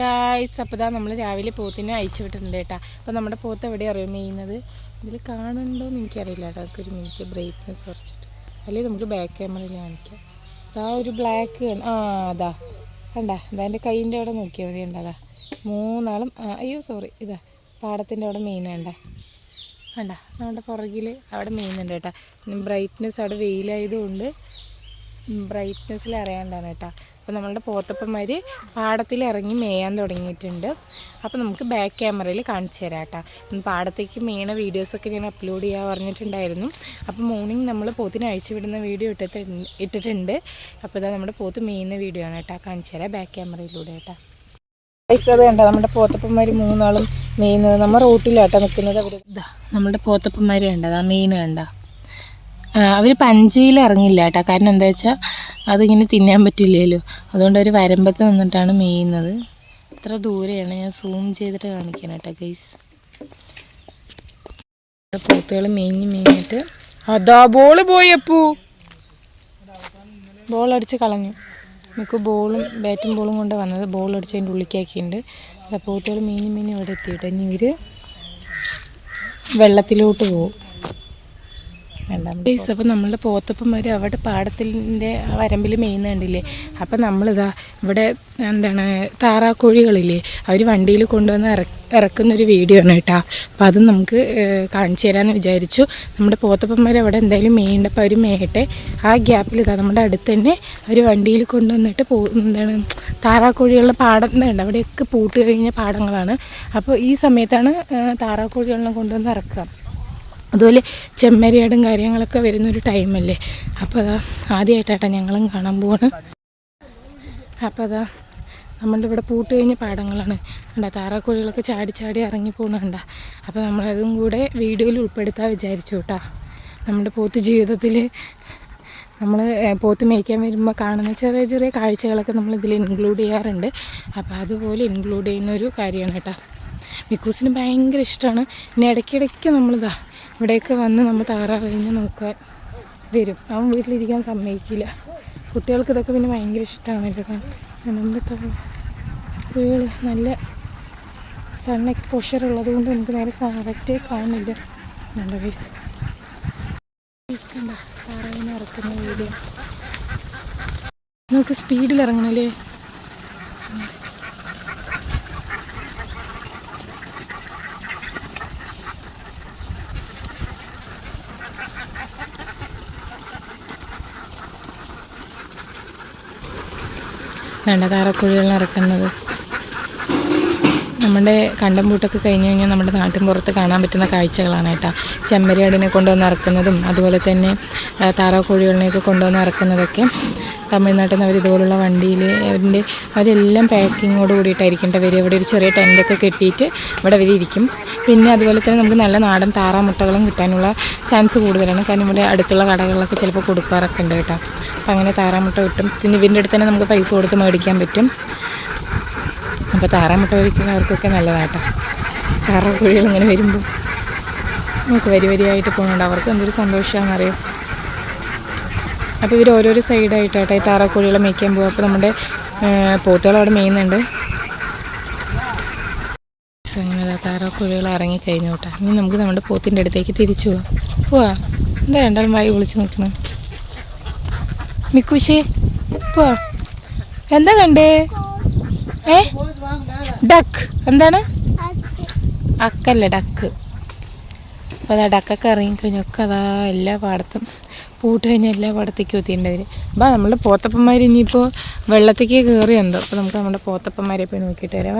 Guys അപ്പോൾ ഇതാ നമ്മൾ രാവിലെ പോത്തിനെ അയച്ചു വിട്ടിട്ടുണ്ട് കേട്ടോ. അപ്പോൾ നമ്മുടെ പോത്ത് എവിടെയാണ് അറിയാം മെയ്യുന്നത് ഇതിൽ കാണുന്നുണ്ടോ എന്ന് എനിക്കറിയില്ല കേട്ടോ. അതൊക്കെ ഒരു മിനിറ്റ് ബ്രൈറ്റ്നെസ് കുറച്ചിട്ട്. അല്ലെങ്കിൽ നമുക്ക് ബാക്ക് ക്യാമറയിൽ കാണിക്കാം. അതാ ഒരു ബ്ലാക്ക് ആ അതാ. കണ്ട? അതാ എന്റെ കൈയിന്റെ അവിടെ നോക്കിയാൽ മതി. കണ്ടതാ മൂന്നാളും അയ്യോ സോറി ഇതാ പാടത്തിന്റെ അവിടെ മെയിൻ കണ്ട. കണ്ട? നമ്മുടെ പുറകിൽ അവിടെ മെയിൻ ഉണ്ട് കേട്ടോ. ബ്രൈറ്റ്നെസ് അവിടെ വെയിലായതുകൊണ്ട് ബ്രൈറ്റ്നെസ്സിൽ അറിയാണ്ടാണ് കേട്ടോ. അപ്പോൾ നമ്മളുടെ പോത്തപ്പന്മാർ പാടത്തിൽ ഇറങ്ങി മേയാൻ തുടങ്ങിയിട്ടുണ്ട്. അപ്പോൾ നമുക്ക് ബാക്ക് ക്യാമറയിൽ കാണിച്ചു തരാം കേട്ടോ. പാടത്തേക്ക് മേയണ വീഡിയോസൊക്കെ ഞാൻ അപ്ലോഡ് ചെയ്യാൻ പറഞ്ഞിട്ടുണ്ടായിരുന്നു. അപ്പോൾ മോർണിംഗ് നമ്മൾ പോത്തിന് അഴിച്ചു വിടുന്ന വീഡിയോ ഇട്ടിട്ടുണ്ട്. ഇട്ടിട്ടുണ്ട് അപ്പോൾ ഇതാ നമ്മുടെ പോത്ത് മേയുന്ന വീഡിയോ ആണ് കേട്ടോ. കാണിച്ചു തരാം ബാക്ക് ക്യാമറയിലൂടെ കേട്ടോ. പൈസ അത് കണ്ട? നമ്മുടെ പോത്തപ്പന്മാർ മൂന്നാളും മെയിൻ നമ്മൾ റോട്ടിലാട്ടോ നിൽക്കുന്നത് അവിടെ ഇതാ നമ്മുടെ പോത്തപ്പന്മാർ കണ്ട? അതാ മെയിൻ കണ്ട? അവർ പഞ്ചയിൽ ഇറങ്ങില്ല കേട്ടോ. കാരണം എന്താ വെച്ചാൽ അതിങ്ങനെ തിന്നാൻ പറ്റില്ലല്ലോ. അതുകൊണ്ട് അവർ വരമ്പത്ത് നിന്നിട്ടാണ് മെയ്യുന്നത് ഇത്ര ദൂരെയാണ്. ഞാൻ സൂം ചെയ്തിട്ട് കാണിക്കാൻ കേട്ടോ ഗൈസ് പോത്തുകൾ മേഞ്ഞ് മേഞ്ഞിട്ട് അതാ ബോൾ ബോൾ അടിച്ച് കളഞ്ഞു. നമുക്ക് ബോളും ബാറ്റും ബോളും കൊണ്ട് വന്നത് ബോൾ അടിച്ച് അതിന്റെ ഉള്ളിക്കാക്കിയിട്ടുണ്ട് അപ്പോൾ പോത്തുകൾ മീനി മീനി ഇവിടെ എത്തിയിട്ട് ഇനി ഇവർ വെള്ളത്തിലോട്ട് പോകും ഗൈസ് അപ്പോൾ നമ്മളുടെ വരെ അവിടെ പാടത്തിന്റെ വരമ്പിൽ മെയ്യുന്ന കണ്ടില്ലേ? അപ്പം നമ്മളിതാ ഇവിടെ എന്താണ് താറാക്കോഴികളില്ലേ അവർ വണ്ടിയിൽ കൊണ്ടുവന്ന് ഇറ ഇറക്കുന്നൊരു വീഡിയോ ആണ് കേട്ടോ. അപ്പോൾ അത് നമുക്ക് കാണിച്ചു തരാമെന്ന് വിചാരിച്ചു. നമ്മുടെ പോത്തപ്പം വരെ അവിടെ എന്തായാലും മേയുണ്ടപ്പോൾ അവർ മേയട്ടെ. ആ ഗ്യാപ്പിൽ ഇതാ നമ്മുടെ അടുത്ത് തന്നെ അവർ വണ്ടിയിൽ കൊണ്ടുവന്നിട്ട് പോ എന്താണ് താറാക്കോഴികളുടെ പാടം ഉണ്ട് അവിടെയൊക്കെ പൂട്ട് കഴിഞ്ഞ പാടങ്ങളാണ്. അപ്പോൾ ഈ സമയത്താണ് താറാക്കോഴികളെല്ലാം താറാക്കോഴികളെ കൊണ്ടുവന്ന് ഇറക്കുക. അതുപോലെ ചെമ്മരിയാടും കാര്യങ്ങളൊക്കെ വരുന്നൊരു ടൈമല്ലേ. അപ്പോൾ അതാ ആദ്യമായിട്ടാട്ടാ ഞങ്ങളും കാണാൻ പോവാണ് അപ്പോൾ അതാ നമ്മളുടെ ഇവിടെ പൂട്ട് കഴിഞ്ഞ പാടങ്ങളാണ്. കണ്ട താറാക്കോഴികളൊക്കെ ചാടി ചാടി ഇറങ്ങി പോകണുണ്ട അപ്പോൾ നമ്മളതും കൂടെ വീഡിയോയിൽ ഉൾപ്പെടുത്താൻ വിചാരിച്ചു കേട്ടാ നമ്മുടെ പോത്ത് ജീവിതത്തിൽ നമ്മൾ പോത്ത് മേയ്ക്കാൻ വരുമ്പോൾ കാണുന്ന ചെറിയ ചെറിയ കാഴ്ചകളൊക്കെ നമ്മൾ ഇതിൽ ഇൻക്ലൂഡ് ചെയ്യാറുണ്ട്. അപ്പോൾ അതുപോലെ ഇൻക്ലൂഡ് ചെയ്യുന്ന ഒരു കാര്യമാണ് കേട്ടോ മിക്കൂസിന് ഭയങ്കര ഇഷ്ടമാണ് പിന്നെ ഇടയ്ക്കിടയ്ക്ക് നമ്മളിതാ ഇവിടെയൊക്കെ വന്ന് നമ്മൾ താറാവ് കഴിഞ്ഞ് നോക്കാൻ വരും. അവൻ വീട്ടിലിരിക്കാൻ സമ്മതിക്കില്ല. കുട്ടികൾക്ക് ഇതൊക്കെ പിന്നെ ഭയങ്കര ഇഷ്ടമാണ് ഇതൊക്കെ നമ്മുടെ വീട് നല്ല സൺ എക്സ്പോഷർ ഉള്ളത് കൊണ്ട് നമുക്ക് നേരെ കറക്റ്റ് കാണില്ല നല്ല വയസ്സ് താറാവിനെ ഇറക്കുന്ന വീഡിയോ നമുക്ക് സ്പീഡിൽ ഇറങ്ങണല്ലേ? വേണ്ട താറക്കുഴികൾ ഇറക്കുന്നത് നമ്മുടെ കണ്ടം പൂട്ടൊക്കെ കഴിഞ്ഞ് കഴിഞ്ഞാൽ നമ്മുടെ നാട്ടിൻ പുറത്ത് കാണാൻ പറ്റുന്ന കാഴ്ചകളാണ് കേട്ടോ. ചെമ്മരിയാടിനെ കൊണ്ടുവന്ന് ഇറക്കുന്നതും അതുപോലെ തന്നെ താറാക്കോഴികളിനെയൊക്കെ കൊണ്ടുവന്ന് ഇറക്കുന്നതൊക്കെ തമിഴ്നാട്ടിൽ നിന്ന് അവർ ഇതുപോലുള്ള വണ്ടിയിൽ അവരിന്റെ അവരെല്ലാം പാക്കിങ്ങോട് കൂടിയിട്ടായിരിക്കും കേട്ടോ ഇവിടെ ഒരു ചെറിയ ടെന്റൊക്കെ കെട്ടിയിട്ട് ഇവിടെ അവർ ഇരിക്കും. പിന്നെ അതുപോലെ തന്നെ നമുക്ക് നല്ല നാടൻ താറാമുട്ടകളും കിട്ടാനുള്ള ചാൻസ് കൂടുതലാണ്. കാരണം ഇവിടെ അടുത്തുള്ള കടകളിലൊക്കെ ചിലപ്പോൾ കൊടുക്കാറൊക്കെ ഉണ്ട് കേട്ടോ. അപ്പം അങ്ങനെ താറാമുട്ട കിട്ടും. പിന്നെ ഇവന്റെ അടുത്ത് തന്നെ നമുക്ക് പൈസ കൊടുത്ത് മേടിക്കാൻ പറ്റും. അപ്പോൾ താറാമുട്ട കഴിക്കുന്നവർക്കൊക്കെ നല്ലതാട്ടോ. താറാക്കോഴികൾ ഇങ്ങനെ വരുമ്പോൾ നമുക്ക് വരി വരിയായിട്ട് പോകുന്നുണ്ട്. അവർക്ക് എന്തൊരു സന്തോഷമാണെന്നറിയോ? അപ്പോൾ ഇവർ ഓരോരോ സൈഡായിട്ടാട്ടോ ഈ താറാക്കോഴികളെ മേയ്ക്കാൻ പോകും അപ്പോൾ നമ്മുടെ പോത്തുകൾ അവിടെ മേയുന്നുണ്ട്. അങ്ങനെ താറാക്കോഴികൾ ഇറങ്ങിക്കഴിഞ്ഞു കേട്ടോ. ഇനി നമുക്ക് നമ്മുടെ പോത്തിന്റെ അടുത്തേക്ക് തിരിച്ചു പോവാം. പോവാ. എന്താ രണ്ടാളും വായി വിളിച്ച് നിൽക്കണം മിക്കുശേ പോവാ എന്താ കണ്ടേ? ഏ? ഡക്ക്. എന്താണ്? അക്കല്ല ഡക്ക്. അപ്പോൾ അതാ ഡക്കൊക്കെ ഇറങ്ങിക്കഴിഞ്ഞൊക്കെ അതാ എല്ലാ പാടത്തും പൂട്ട് കഴിഞ്ഞാൽ എല്ലാ പാടത്തേക്ക് എത്തിയിട്ടുണ്ടവർ അപ്പോൾ നമ്മുടെ പോത്തപ്പന്മാർ ഇനിയിപ്പോൾ വെള്ളത്തേക്ക് കയറി എന്തോ? അപ്പോൾ നമുക്ക് നമ്മുടെ പോത്തപ്പന്മാരെ പോയി നോക്കിയിട്ട് വരാം.